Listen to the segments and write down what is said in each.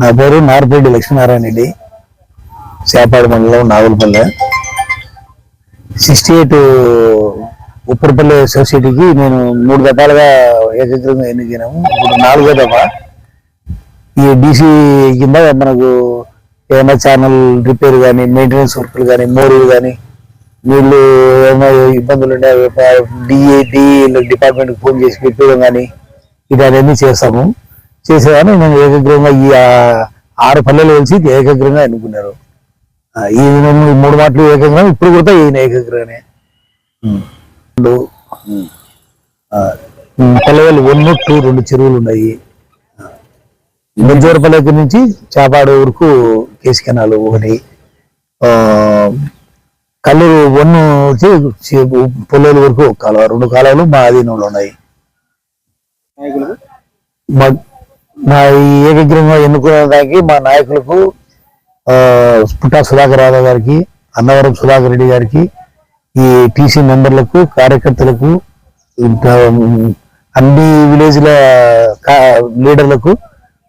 నా పేరు నార్పరెడ్డి లక్ష్మీనారాయణ రెడ్డి చేపాడు మండలం నాగులపల్లె. సిక్స్టీ ఎయిట్ ఉప్పరపల్లి సొసైటీకి నేను మూడు దఫాలుగా ఏకగ్రంగా ఎన్నికైనాము ఇప్పుడు నాలుగో దఫా. ఈ డీసీ కింద మనకు ఏమైనా ఛానల్ రిపేర్ కానీ మెయింటెనెన్స్ వర్క్లు కానీ మోరీలు కానీ వీళ్ళు ఏమైనా ఇబ్బందులు ఉండే డిఏ డిఏ డిపార్ట్మెంట్కి ఫోన్ చేసి పెట్టడం కానీ ఇవన్నీ చేస్తాము. చేసేదాన్ని నేను ఏకగ్రంగా ఈ ఆరు పల్లెలు కలిసి ఏకగ్రంగా ఎన్నుకున్నారు. ఈయన మూడు మాటలు ఏకగ్రంగా ఇప్పుడు కూడా ఈయన ఏకగ్రహనే. పల్లెలు వన్ టూ రెండు చెరువులు ఉన్నాయి. దగ్గర నుంచి చేపాడు వరకు కేసు కెనాలు ఒకటి. కల్లూరు వన్ వచ్చి చి- పొల్లేరు వరకు ఒక కాలువ రెండు కాలువలు మా అధీనంలో ఉన్నాయి మా మా ఏ విగ్రహం ఎన్నుకునే దానికి మా నాయకులకు పుట్టా సుధాకర్ రావు గారికి అన్నవరం సుధాకర్ రెడ్డి గారికి ఈ టీసీ మెంబర్లకు కార్యకర్తలకు అన్ని విలేజ్ల కా- లీడర్లకు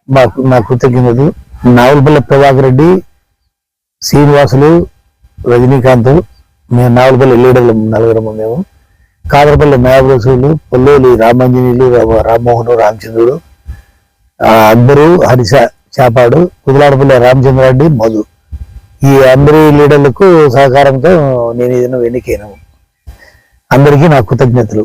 మాకు నా కృతజ్ఞతలు. నావలపల్లి ప్రభాకర్ రెడ్డి శ్రీనివాసులు రజనీకాంత్ మేము నావలపల్లి లీడర్లు నలుగురము మేము. కాదరపల్లి మేఘరసులు పొల్లేలి రామాంజనీయులు రామ్మోహన్ రామచంద్రుడు ఆ, అక్బరు హరిష చేపాడు కుదిలాడపల్లి రామచంద్రారెడ్డి మధు. ఈ అందరి లీడర్లకు సహకారంతో నేను ఏదైనా వెనుకైన అందరికీ నా కృతజ్ఞతలు.